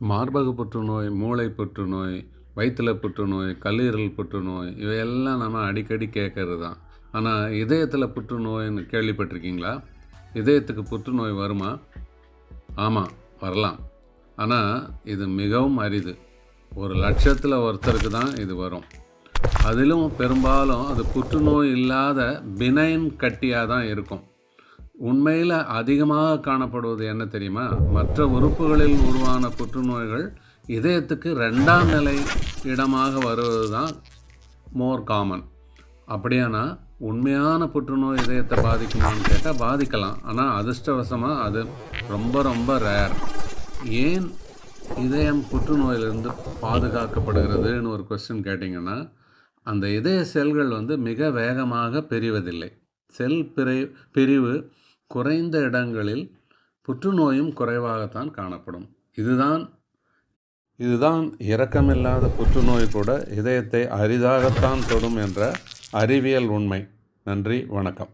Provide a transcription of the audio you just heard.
மார்பக புற்றுநோய் மூளை புற்றுநோய் வயிற்றில் புற்றுநோய் கல்லீரல் புற்றுநோய் இவையெல்லாம் நம்ம அடிக்கடி கேட்கறது தான் ஆனால் இதயத்தில் புற்றுநோய்னு கேள்விப்பட்டிருக்கீங்களா? இதயத்துக்கு புற்றுநோய் வருமா? ஆமாம் வரலாம். ஆனால் இது மிகவும் அரிது. ஒரு லட்சத்தில் ஒருத்தருக்கு தான் இது வரும். அதிலும் பெரும்பாலும் அது புற்றுநோய் இல்லாத பினைன் கட்டியாக தான் இருக்கும். உண்மையில் அதிகமாக காணப்படுவது என்ன தெரியுமா? மற்ற உறுப்புகளில் உருவான புற்றுநோய்கள் இதயத்துக்கு ரெண்டாம் நிலை இடமாக வருவது தான் மோர் காமன் அப்படியானா உண்மையான புற்றுநோய் இதயத்தை பாதிக்குமான்னு கேட்டால் பாதிக்கலாம். ஆனால் அதிர்ஷ்டவசமாக அது ரொம்ப ரொம்ப ரேர் ஏன் இதயம் புற்றுநோயிலிருந்து பாதுகாக்கப்படுகிறதுன்னு ஒரு கொஸ்டின் கேட்டிங்கன்னா அந்த இதய செல்கள் வந்து மிக வேகமாக பிரிவதில்லை. செல் பிரி பிரிவு குறைந்த இடங்களில் புற்றுநோயும் குறைவாகத்தான் காணப்படும். இதுதான் இதுதான் இரக்கமில்லாத புற்றுநோய் கூட இதயத்தை அரிதாகத்தான் தொடும் என்ற அறிவியல் உண்மை. நன்றி வணக்கம்.